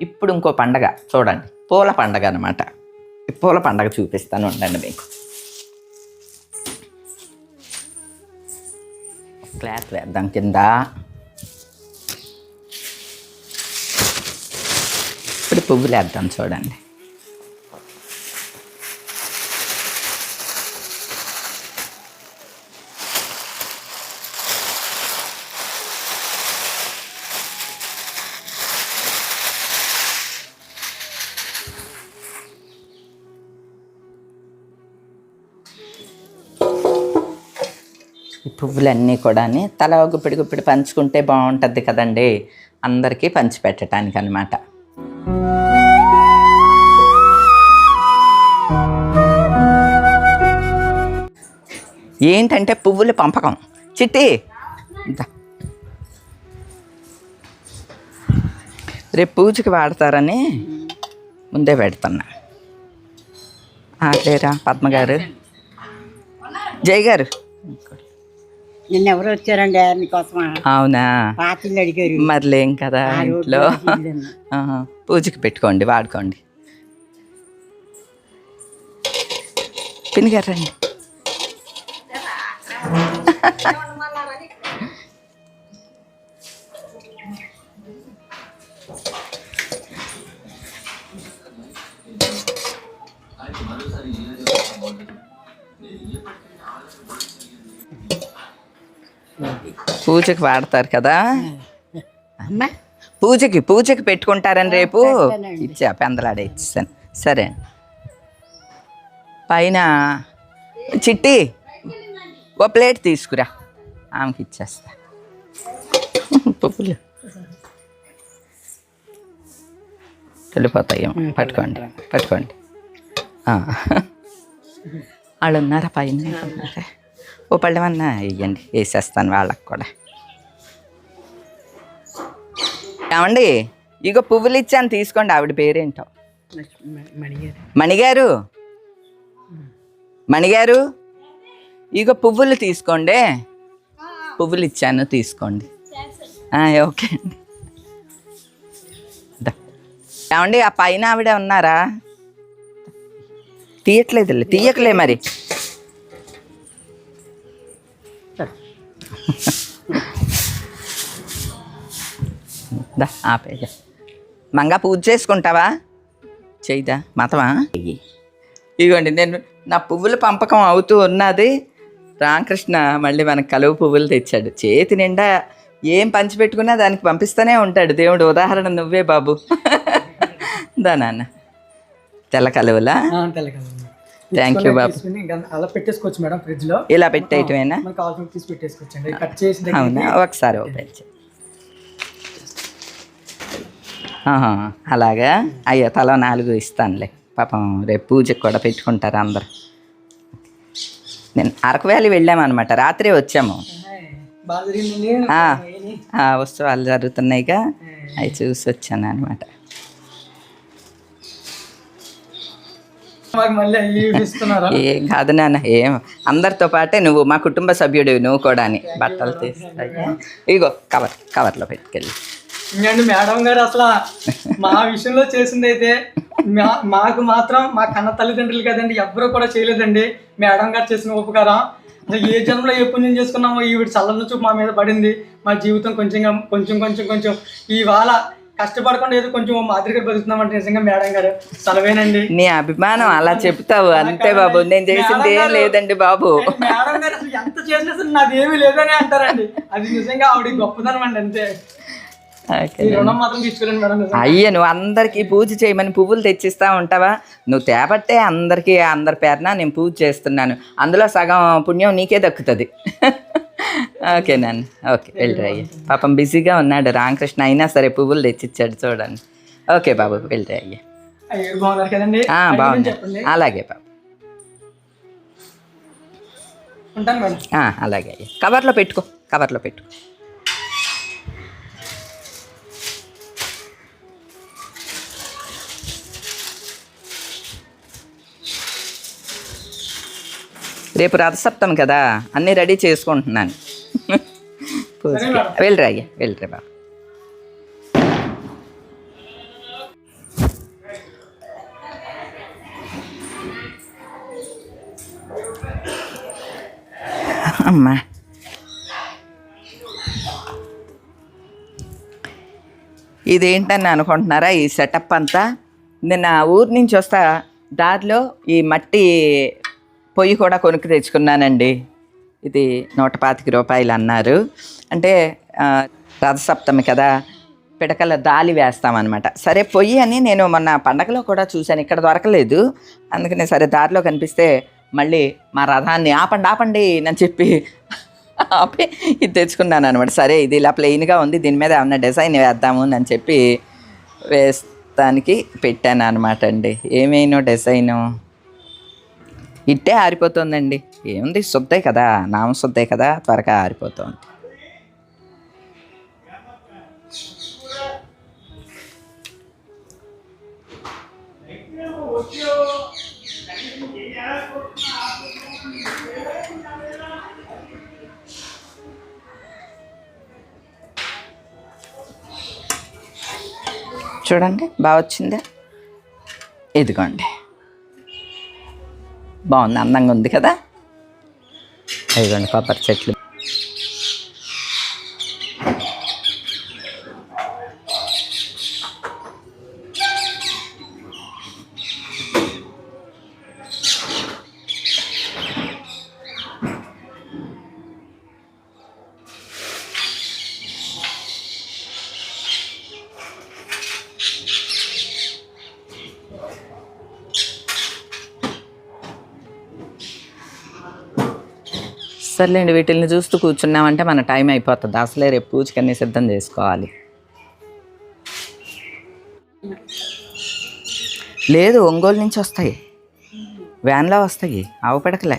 ఇప్పుడు ఇంకో పండగ చూడండి. పూల పండగ అనమాట పూల పండగ చూపిస్తాను ఉండండి మీకు. క్లాత్ వేద్దాం కింద. ఇప్పుడు పువ్వులు వేద్దాం చూడండి. పువ్వులన్నీ కూడా తల గుప్పిడి గుప్పిడి పంచుకుంటే బాగుంటుంది కదండి. అందరికీ పంచి పెట్టడానికి అనమాట ఏంటంటే పువ్వుల పంపకం? చిట్టి. రేపు పూజకి వాడతారని ముందే పెడుతున్నా. ఆ, లేరా పద్మగారు? జై గారు నిన్న ఎవరు వచ్చారండి మీకోసమా అవునా? పాతిళ్ళు అడిగారు. మరి లేం కదా ఇంట్లో. పూజకి పెట్టుకోండి వాడుకోండి. పినిగారు పూజకి వాడతారు కదా. అమ్మా. పూజకి పూజకి పెట్టుకుంటారని రేపు. ఇచ్చా పెందలాడే ఇచ్చాను సరే. పైన చిట్టి ఓ ప్లేట్ తీసుకురా. ఆమెకి ఇచ్చేస్తా. పువ్వులు వెళ్ళిపోతాయి పట్టుకోండి పట్టుకోండి. వాళ్ళు ఉన్నారా పైన? ఓ పళ్ళమన్నా ఇవ్వండి వేసేస్తాను వాళ్ళకి కూడా. ఏమండి? ఇగో పువ్వులు ఇచ్చాను తీసుకోండి ఆవిడ పేరేంటో. మణిగారు? మణిగారు? మణిగారు ఇగో పువ్వులు తీసుకోండి. పువ్వులు ఇచ్చాను తీసుకోండి ఓకే అండి. ఏమండి ఆ పైన ఆవిడ ఉన్నారా? తీయట్లేదులే తీయకలే మరి. దా ఆపేదా మంగా పూజ చేసుకుంటావా? చేయదా మతమా ఇదిగోండి నేను నా పువ్వుల పంపకం అవుతూ ఉన్నది. రామకృష్ణ మళ్ళీ మనకు కలువ పువ్వులు తెచ్చాడు. చేతి నిండా ఏం పంచిపెట్టుకున్నా దానికి పంపిస్తూనే ఉంటాడు. దేవుడు ఉదాహరణ నువ్వే బాబు. దా నాన్న. తెల్ల కలువలా? థ్యాంక్ యూ బాబు. అలా పెట్టేసుకోవచ్చు మేడం ఫ్రిడ్జ్లో ఇలా పెట్టేయటమేనా? అవునా? ఒకసారి ఓపెన్ చేయి. అలాగా? అయ్యో తల నాలుగు ఇస్తానులే. పాపం రేపు పూజకి కూడా పెట్టుకుంటారు అందరు. నేను అరకు వ్యాలీ వెళ్ళామన్నమాట. రాత్రి వచ్చాము. ఉత్సవాలు జరుగుతున్నాయిగా. అవి చూసి వచ్చాను అనమాట ఏం కాదు నాన్న ఏం. అందరితో పాటే నువ్వు మా కుటుంబ సభ్యుడు నువ్వు కూడా అని బట్టలు తీస్తాయి. ఇగో కవర్ కవర్లో పెట్టుకెళ్ళి. ఇంకండి మేడం గారు అసలు మా విషయంలో చేసింది అయితే మా- మాకు మాత్రం మా కన్న తల్లిదండ్రులు కదండి ఎవ్వరూ కూడా చేయలేదండి. మేడం గారు చేసిన ఉపకారం. ఏ జన్మలో ఏ పుణ్యం చేసుకున్నామో ఈవిడ చల్లని చూపు మా మీద పడింది. మా జీవితం కొంచెం కొంచెం కొంచెం కొంచెం ఇవాళ కష్టపడకుండా ఏదో కొంచెం మాదిరిగా బతుకుతున్నామంటే నిజంగా మేడం గారు సెలవేనండి. నీ అభిమానం అలా చెప్తావు. అంతే బాబు నేను చేసింది ఏం లేదండి బాబు. మేడం గారు ఎంత చేసినా సరే నాది ఏమీ లేదని అంటారండి. అది నిజంగా ఆవిడ గొప్పదనం అండి అంతే. అయ్య నువ్వు అందరికీ పూజ చేయమని పువ్వులు తెచ్చిస్తా ఉంటావా? నువ్వు తేబట్టే అందరికీ అందరి పేరున నేను పూజ చేస్తున్నాను. అందులో సగం పుణ్యం నీకే దక్కుతుంది. ఓకే నాన్న ఓకే వెళ్ళిరయ్య పాపం బిజీగా ఉన్నాడు రామకృష్ణ అయినా సరే పువ్వులు తెచ్చిచ్చాడు చూడండి. ఓకే బాబు వెళ్ళిరయ్య అయ్యో. బాగుంది అలాగే బాబు. అలాగే అయ్యా. కవర్లో పెట్టుకో కవర్లో పెట్టుకో. రేపు రథసప్తమి కదా అన్నీ రెడీ చేసుకుంటున్నాను. వెళ్ళరా అయ్యా వెళ్ళరా బాబు. అమ్మా. ఇదేంటని అనుకుంటున్నారా ఈ సెటప్ అంతా? నిన్న ఊరు ఊరి నుంచి వస్తా దారిలో ఈ మట్టి పొయ్యి కూడా కొనుక్కు తెచ్చుకున్నానండి. ఇది నూట పాతిక రూపాయలు అన్నారు. అంటే రథసప్తమి కదా పిడకల దాలి వేస్తామన్నమాట. సరే పొయ్యి అని నేను మొన్న పండగలో కూడా చూశాను. ఇక్కడ దొరకలేదు. అందుకనే సరే దారిలో కనిపిస్తే మళ్ళీ మా రథాన్ని ఆపండి ఆపండి అని చెప్పి ఆపి ఇది తెచ్చుకున్నాను అనమాట సరే ఇది ఇలా ప్లెయిన్గా ఉంది. దీని మీద ఏమన్నా డిజైన్ వేద్దాము అని చెప్పి వేస్తానికి పెట్టాను అనమాట అండి. ఏమైనా డిజైను? ఇట్టే ఆరిపోతుందండి. ఏముంది శుద్ధే కదా నామ శుద్ధే కదా త్వరగా ఆరిపోతుంది. చూడండి బాగా వచ్చిందా ఇదిగోండి. బాగుంది అందంగా ఉంది కదా? ఇదిగోండి కొబ్బరి చెట్లు సర్లేండి వీటిల్ని చూస్తూ కూర్చున్నామంటే మన టైం అయిపోతుంది. అసలే రేపు పూజకన్నీ సిద్ధం చేసుకోవాలి. లేదు ఒంగోలు నుంచి వస్తాయి. వ్యాన్లో వస్తాయి. ఆవు పిడకలే.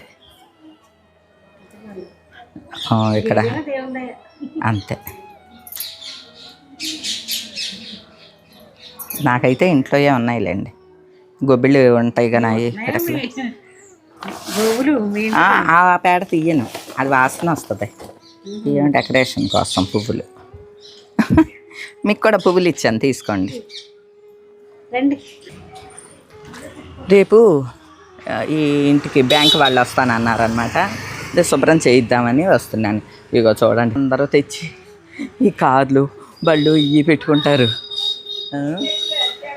ఇక్కడ. అంతే. నాకైతే ఇంట్లోయే ఉన్నాయిలేండి. గొబ్బిళ్ళు ఉంటాయి కదా అవి ఆ పేడ తీయను. అది వాసన వస్తుంది. తీయడం డెకరేషన్ కోసం పువ్వులు. మీకు కూడా పువ్వులు ఇచ్చాను తీసుకోండి. రండి. రేపు ఈ ఇంటికి బ్యాంక్ వాళ్ళు వస్తానన్నారనమాట అదే శుభ్రం చేయిద్దామని వస్తున్నాను. ఇగో చూడండి అందరూ తెచ్చి ఈ కార్లు బళ్ళు ఇవి పెట్టుకుంటారు.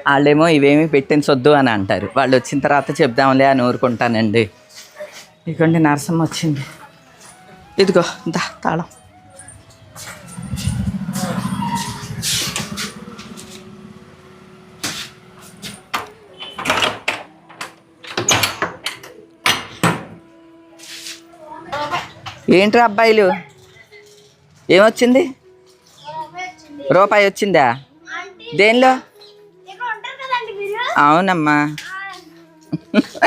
వాళ్ళేమో ఇవేమీ పెట్టించొద్దు అని అంటారు. వాళ్ళు వచ్చిన తర్వాత చెప్దాంలే అని ఊరుకుంటానండి. ఇదిగోండి నరసమ్మ వచ్చింది. ఇదిగో దా తాళం. ఏంట్రా అబ్బాయిలు? ఏమొచ్చింది? రూపాయి వచ్చిందా? దేనిలో? అవునమ్మా.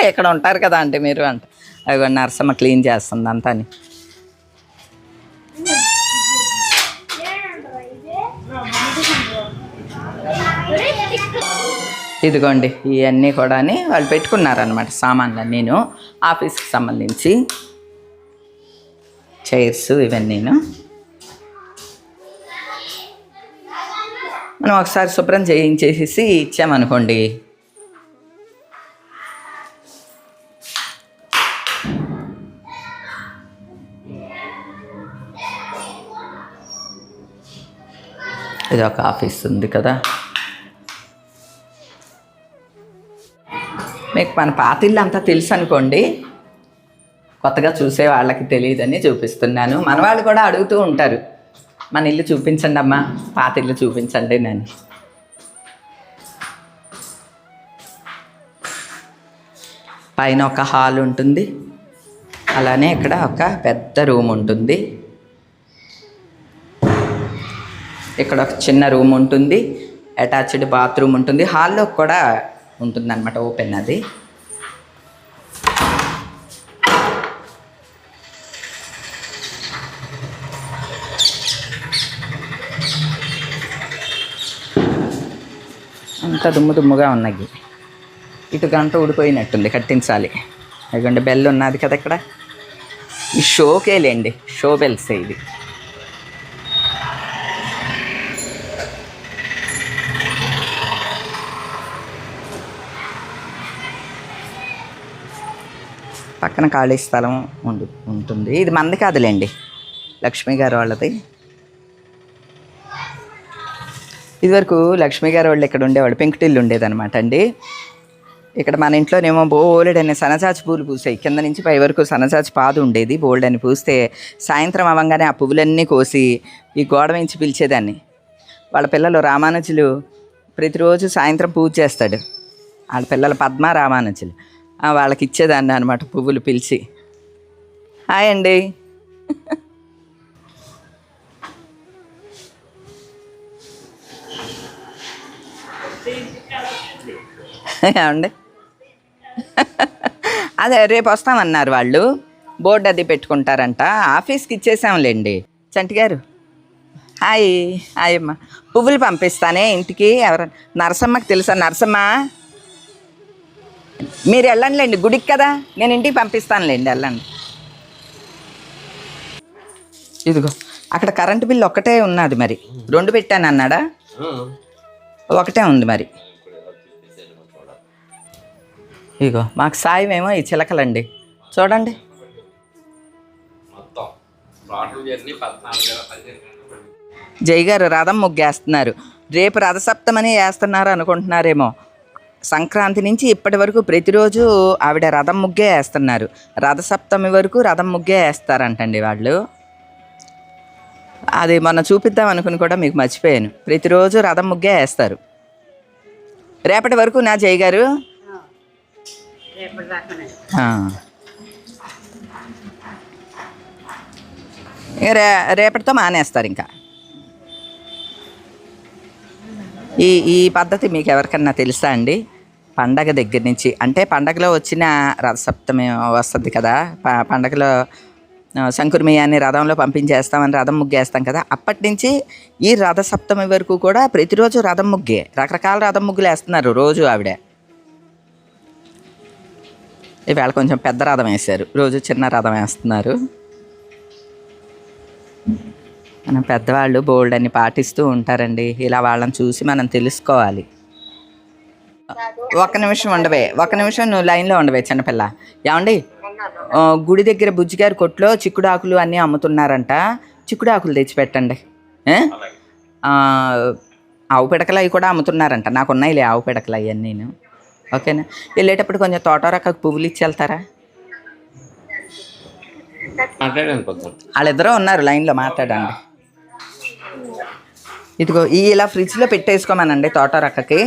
ఇక్కడ ఉంటారు కదా అంటే మీరు అంట. అదిగో నరసమ్మ క్లీన్ చేస్తుంది అంతా ఇదిగోండి ఇవన్నీ కూడా వాళ్ళు పెట్టుకున్నారనమాట సామాన్లు నేను. ఆఫీస్కి సంబంధించి చైర్స్ ఇవన్నీను. మనం ఒకసారి శుభ్రం చేయించేసేసి ఇచ్చామనుకోండి. ఇది ఒక ఆఫీస్ ఉంది కదా. మీకు మన పాత ఇల్లు అంతా తెలుసు అనుకోండి కొత్తగా చూసే వాళ్ళకి తెలియదని చూపిస్తున్నాను. మన వాళ్ళు కూడా అడుగుతూ ఉంటారు. మన ఇల్లు చూపించండి అమ్మా పాత ఇల్లు చూపించండి నేను పైన ఒక హాల్ ఉంటుంది. అలానే ఇక్కడ ఒక పెద్ద రూమ్ ఉంటుంది. ఇక్కడ ఒక చిన్న రూమ్ ఉంటుంది. అటాచ్డ్ బాత్రూమ్ ఉంటుంది. హాల్లో కూడా ఉంటుంది అనమాట ఓపెన్ అది. అంత దుమ్ము దుమ్ముగా ఉన్నాయి ఇటు గంట ఊడిపోయినట్టుంది కట్టించాలి. అదిగోండి బెల్ ఉన్నది కదా ఇక్కడ. ఈ షోకేలేండి షో బెల్స్ ఇది. పక్కన ఖాళీ స్థలం ఉండు ఉంటుంది. ఇది మంది కాదులేండి. లక్ష్మి గారు వాళ్ళది. ఇదివరకు లక్ష్మి గారు వాళ్ళు ఇక్కడ ఉండేవాళ్ళు. పెంకుటిల్లు ఉండేదన్నమాట అండి. ఇక్కడ మన ఇంట్లోనేమో బోల్డ్ అనే సనజాజి పూలు పూసాయి. కింద నుంచి పై వరకు సనజాజి పాదు ఉండేది. బోల్డ్ అని పూస్తే సాయంత్రం అవ్వగానే ఆ పువ్వులన్నీ కోసి ఈ గోడ నుంచి పిలిచేదాన్ని. వాళ్ళ పిల్లలు రామానుజులు ప్రతిరోజు సాయంత్రం పూజ చేస్తాడు. వాళ్ళ పిల్లలు పద్మ రామానుజులు వాళ్ళకి ఇచ్చేదాన్ని అనమాట పువ్వులు పిలిచి. హాయ్ అండి. ఏమండి? అదే రేపు వస్తామన్నారు వాళ్ళు. బోర్డు అది పెట్టుకుంటారంట. ఆఫీస్కి ఇచ్చేసాంలేండి. చంటి గారు. హాయ్. హాయ్ అమ్మ. పువ్వులు పంపిస్తానే ఇంటికి ఎవరు నరసమ్మకి తెలుసా నరసమ్మ? మీరు వెళ్ళండిలేండి గుడికి కదా? నేను ఇంటికి పంపిస్తానులేండి వెళ్ళండి. ఇదిగో అక్కడ కరెంటు బిల్లు ఒక్కటే ఉన్నది మరి. రెండు పెట్టాను అన్నాడా? ఒకటే ఉంది మరి. ఇగో మాకు సాయం ఏమో ఈ చిలకలండి. చూడండి. మొత్తం జై గారు రథం ముగ్గేస్తున్నారు. రేపు రథసప్తమని వేస్తున్నారు అనుకుంటున్నారేమో. సంక్రాంతి నుంచి ఇప్పటి వరకు ప్రతిరోజు ఆవిడ రథం ముగ్గే వేస్తున్నారు. రథసప్తమి వరకు రథం ముగ్గే వేస్తారంటండి వాళ్ళు. అది మొన్న చూపిద్దాం అనుకుని కూడా మీకు మర్చిపోయాను. ప్రతిరోజు రథం ముగ్గే వేస్తారు. రేపటి వరకు నా జై గారు? రే రేపటితో మానేస్తారు ఇంకా. ఈ ఈ పద్ధతి మీకు ఎవరికన్నా తెలుసా అండి? పండగ దగ్గర నుంచి అంటే పండగలో వచ్చిన రథసప్తమి వస్తుంది కదా ప- పండగలో ఆ, శంకుర్మియాన్ని రథంలో పంపించేస్తామని రథం ముగ్గేస్తాం కదా అప్పటి నుంచి ఈ రథసప్తమి వరకు కూడా ప్రతిరోజు రథం ముగ్గే రకరకాల రథం ముగ్గులు వేస్తున్నారు రోజు ఆవిడ. ఇవాళ కొంచెం పెద్ద రథం వేశారు రోజు చిన్న రథం వేస్తున్నారు. మనం పెద్దవాళ్ళు బోల్డ్ అని పాటిస్తూ ఉంటారండి ఇలా వాళ్ళని చూసి మనం తెలుసుకోవాలి. ఒక్క నిమిషం ఉండవే ఒక్క నిమిషం నువ్వు లైన్లో ఉండవే చిన్నపిల్ల. ఏమండి? గుడి దగ్గర బుజ్జిగారి కొట్లో చిక్కుడాకులు అన్నీ అమ్ముతున్నారంట. చిక్కుడాకులు తెచ్చి పెట్టండి ఏ? ఆ, ఆవు పిడకలు అవి కూడా అమ్ముతున్నారంట. నాకు ఉన్నాయిలే ఆవు పిడకలు అవన్నీ నేను ఓకేనా? వెళ్ళేటప్పుడు కొంచెం తోటరక్కకు పువ్వులు ఇచ్చి వెళ్తారా? వాళ్ళిద్దరూ ఉన్నారు లైన్లో మాట్లాడండి. ఇదిగో ఈ ఇలా ఫ్రిడ్జ్లో పెట్టేసుకోమనండి తోటరక్కకి.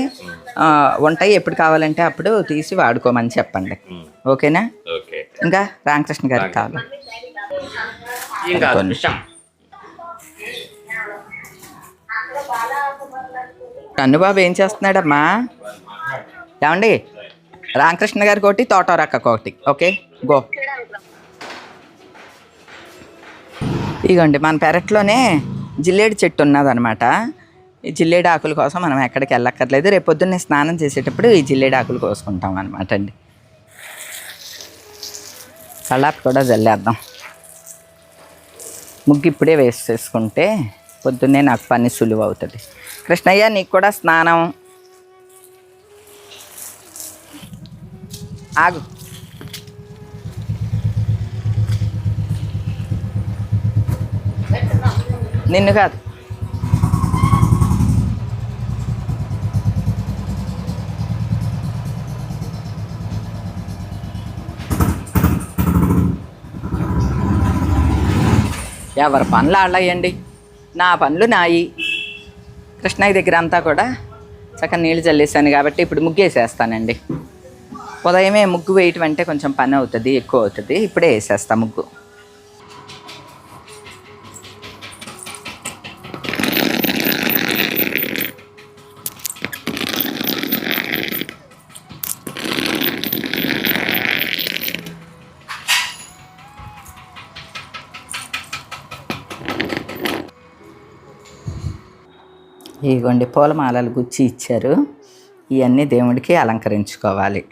ఆ, ఉంటాయి ఎప్పుడు కావాలంటే అప్పుడు తీసి వాడుకోమని చెప్పండి. ఓకేనా? ఓకే. ఇంకా రామకృష్ణ గారికి కావాలి. ఇంకా విషయం కన్నుబాబు ఏం చేస్తున్నాడమ్మా? ఏమండి? రామకృష్ణ గారికి ఒకటి తోటరక్కకి ఒకటి ఓకే గో. ఇగోండి మన పెరట్లోనే జిల్లేడు చెట్టు ఉన్నదనమాట ఈ జిల్లేడు ఆకుల కోసం మనం ఎక్కడికి వెళ్ళక్కర్లేదు. రేపు పొద్దున్నే స్నానం చేసేటప్పుడు ఈ జిల్లేడు ఆకులు కోసుకుంటాం అనమాట అండి. కళ్ళాపు కూడా జల్లేద్దాం. ముగ్గు ఇప్పుడే వేసేసుకుంటే పొద్దున్నే నాకు పని సులువు అవుతుంది. కృష్ణయ్య నీకు కూడా స్నానం. ఆగు. నిన్ను కాదు. ఎవరి పనులు ఆళ్ళయ్యండి నా పనులు నాయి. కృష్ణయ్య దగ్గర అంతా కూడా చక్కగా నీళ్ళు చల్లేసాను కాబట్టి ఇప్పుడు ముగ్గేసేస్తానండి. ఉదయమే ముగ్గు వేయటం అంటే కొంచెం పని అవుతుంది ఎక్కువ అవుతుంది. ఇప్పుడే వేసేస్తా ముగ్గు. ఇదిగోండి పూలమాలలు గుచ్చి ఇచ్చారు. ఇవన్నీ దేవుడికి అలంకరించుకోవాలి.